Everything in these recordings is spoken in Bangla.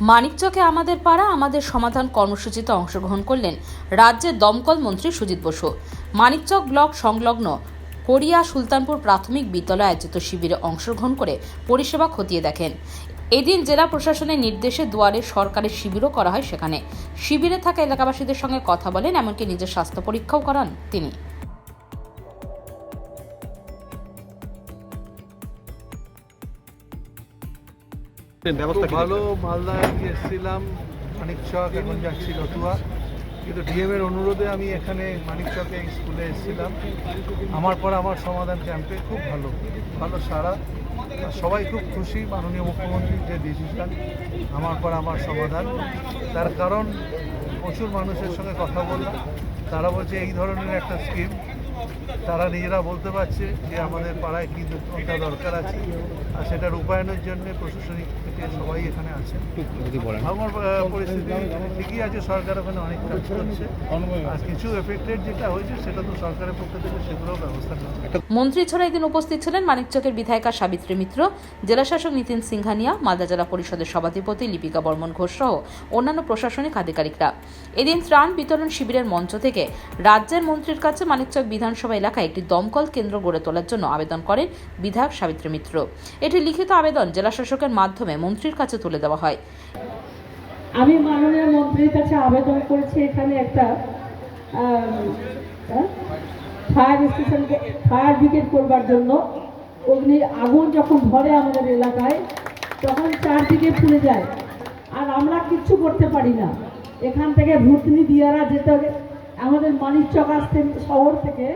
মানিকচকে আমাদের পাড়া, আমাদের সমাধান কর্মসূচিতে অংশগ্রহণ করলেন রাজ্যের দমকল মন্ত্রী সুজিত বসু। মানিকচক ব্লক সংলগ্ন কোরিয়া সুলতানপুর প্রাথমিক বিদ্যালয় আয়োজিত শিবিরে অংশগ্রহণ করে পরিষেবা খতিয়ে দেখেন। এদিন জেলা প্রশাসনের নির্দেশে দুয়ারে সরকারের শিবিরও করা হয় সেখানে। শিবিরে থাকা এলাকাবাসীদের সঙ্গে কথা বলেন, এমনকি নিজের স্বাস্থ্য পরীক্ষাও করান তিনি। খুব ভালো মালদায় এসেছিলাম মানিকচক এখন যাচ্ছি রতুয়া কিন্তু ডিএম এর অনুরোধে আমি এখানে মানিকচকে এই স্কুলে এসেছিলাম। আমার পর আমার সমাধান ক্যাম্পে খুব ভালো ভালো সারা সবাই খুব খুশি মাননীয় মুখ্যমন্ত্রীর যে ডিসিশন আমার পর আমার সমাধান। তার কারণ প্রচুর মানুষের সঙ্গে কথা বললাম। তারা বলছে এই ধরনের একটা স্কিম তারা নিজেরা বলতে পারছে যে আমাদের পাড়ায় কী কোনটা দরকার আছে আর সেটা রূপায়ণের জন্য প্রশাসনিক থেকে সবাই এখানে বলেন। আমার পরিস্থিতি ঠিকই আছে সরকার ওখানে অনেক কাজ করছে। আর কিছু এফেক্টেড যেটা হয়েছে সেটা তো সরকারের পক্ষ থেকে সেগুলোও ব্যবস্থা নেওয়া মন্ত্রী ছাড়া এদিন উপস্থিত ছিলেন মানিকচকের বিধায়িকা সাবিত্রী মিত্র জেলাশাসক নীতিন সিংহানিয়া মালদা জেলা পরিষদের সভাধিপতি লিপিকা বর্মন ঘোষ সহ অন্যান্য প্রশাসনিক আধিকারিকরা। এদিন ত্রাণ বিতরণ শিবিরের মঞ্চ থেকে রাজ্যের মন্ত্রীর কাছে মানিকচক বিধানসভা এলাকায় একটি দমকল কেন্দ্র গড়ে তোলার জন্য আবেদন করেন বিধায়ক সাবিত্রী মিত্র। এটি লিখিত আবেদন জেলাশাসকের মাধ্যমে মন্ত্রীর কাছে তুলে দেওয়া হয়। আমি মাননীয় মন্ত্রীর কাছে আবেদন করেছি এখানে একটা ফায়ার স্টেশনকে, ফায়ার ব্রিগেড করবার জন্য। অগ্নি আগুন যখন ধরে আমাদের এলাকায়, তখন চারদিকে পুড়ে যায়। আর আমরা কিচ্ছু করতে পারি না। এখান থেকে ভুতনি দিয়ারা যেতে হবে। আমাদের মানিকচক আসতে শহর থেকে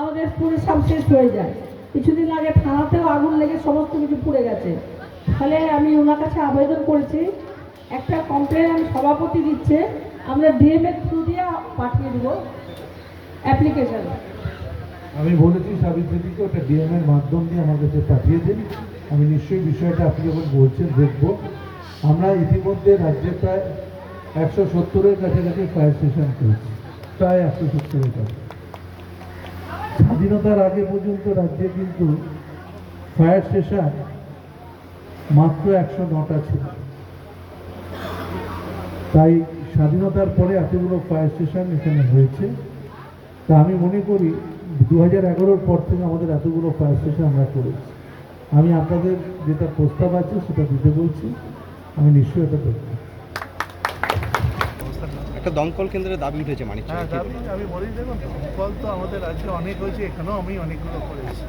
আমাদের পুরো সব শেষ হয়ে যায়। কিছুদিন আগে থানাতেও আগুন লেগে সমস্ত কিছু পুড়ে গেছে। ফলে আমি ওনার কাছে আবেদন করেছি। একটা কমপ্লেন আমি সভাপতি দিচ্ছে, আমরা ডিএমএর থ্রু দিয়ে পাঠিয়ে দেবো অ্যাপ্লিকেশন আমি বলেছি সাবিত্রীকে ওটা ডিএম এর মাধ্যম দিয়ে আমার কাছে পাঠিয়ে দিন। আমি নিশ্চয়ই বিষয়টা আপনি যখন বলছেন দেখব। আমরা ইতিমধ্যে রাজ্যে প্রায় একশো সত্তরের কাছাকাছি ফায়ার স্টেশন করেছি। প্রায় একশো সত্তরের কাছে স্বাধীনতার আগে পর্যন্ত রাজ্যে কিন্তু ফায়ার স্টেশন মাত্র একশো নটা ছিল। তাই স্বাধীনতার পরে এতগুলো ফায়ার স্টেশন এখানে হয়েছে। তা আমি মনে করি দু হাজার এগারোর পর থেকে আমাদের এতগুলো ফায়ার স্টেশন আমরা করেছি। আমি আপনাদের যেটা প্রস্তাব আছে সেটা দিতে বলছি। আমি নিশ্চয়ই এটা। একটা দমকল কেন্দ্রের দাবি উঠেছে মানে হ্যাঁ দাবি আমি বলি দেখুন দমকল তো আমাদের রাজ্যে অনেক হয়েছে এখানেও আমি অনেকগুলো করেছি।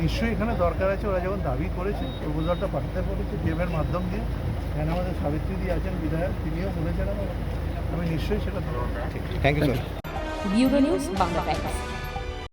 নিশ্চয়ই এখানে দরকার আছে ওরা যখন দাবি করেছে প্রপোজালটা পাঠাতে পেরেছে ডিএমের মাধ্যম দিয়ে। এখানে আমাদের সাবিত্রী দিয়ে আছেন বিধায়ক তিনিও বলেছেন আমি নিশ্চয়ই সেটা দেবো thank you sir news Bangla